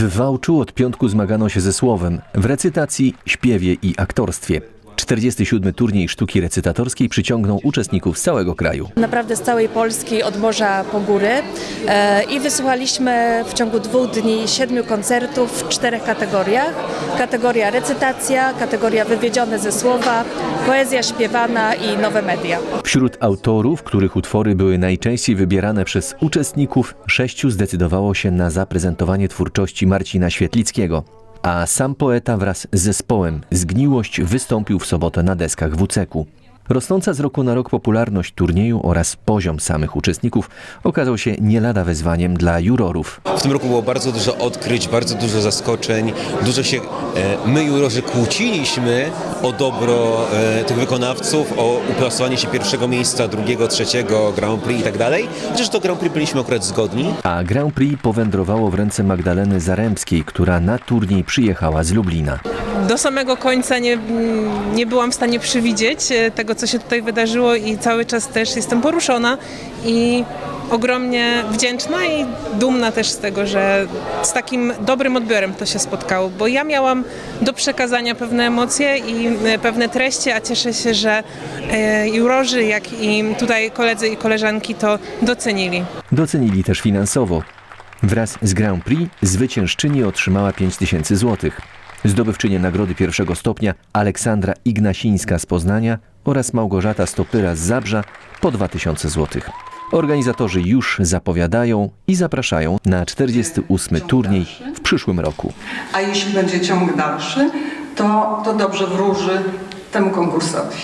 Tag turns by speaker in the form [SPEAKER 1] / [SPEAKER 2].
[SPEAKER 1] W Wałczu od piątku zmagano się ze słowem w recytacji, śpiewie i aktorstwie. 47. turniej sztuki recytatorskiej przyciągnął uczestników z całego kraju.
[SPEAKER 2] Naprawdę z całej Polski, od morza po góry e, i wysłuchaliśmy w ciągu dwóch dni siedmiu koncertów w czterech kategoriach. Kategoria recytacja, kategoria wywiedzione ze słowa, poezja śpiewana i nowe media.
[SPEAKER 1] Wśród autorów, których utwory były najczęściej wybierane przez uczestników, sześciu zdecydowało się na zaprezentowanie twórczości Marcina Świetlickiego. A sam poeta wraz z zespołem Zgniłość wystąpił w sobotę na deskach WCK-u. Rosnąca z roku na rok popularność turnieju oraz poziom samych uczestników okazał się nie lada wyzwaniem dla jurorów.
[SPEAKER 3] W tym roku było bardzo dużo odkryć, bardzo dużo zaskoczeń. Dużo się e, my, jurorzy, kłóciliśmy o dobro e, tych wykonawców, o uplasowanie się pierwszego miejsca, drugiego, trzeciego, Grand Prix i tak dalej. Chociaż to Grand Prix byliśmy akurat zgodni.
[SPEAKER 1] A Grand Prix powędrowało w ręce Magdaleny Zaremskiej, która na turniej przyjechała z Lublina.
[SPEAKER 4] do samego końca nie, nie byłam w stanie przewidzieć e, tego, co się tutaj wydarzyło i cały czas też jestem poruszona i ogromnie wdzięczna i dumna też z tego, że z takim dobrym odbiorem to się spotkało, bo ja miałam do przekazania pewne emocje i e, pewne treści, a cieszę się, że e, jurorzy, jak i tutaj koledzy i koleżanki to docenili.
[SPEAKER 1] Docenili też finansowo. Wraz z Grand Prix zwyciężczyni otrzymała 5000 zł. Zdobywczynie nagrody pierwszego stopnia Aleksandra Ignasińska z Poznania oraz Małgorzata Stopyra z Zabrza po 2000 zł. Organizatorzy już zapowiadają i zapraszają na 48. turniej w przyszłym roku.
[SPEAKER 5] A jeśli będzie ciąg dalszy, to, to dobrze wróży temu konkursowi.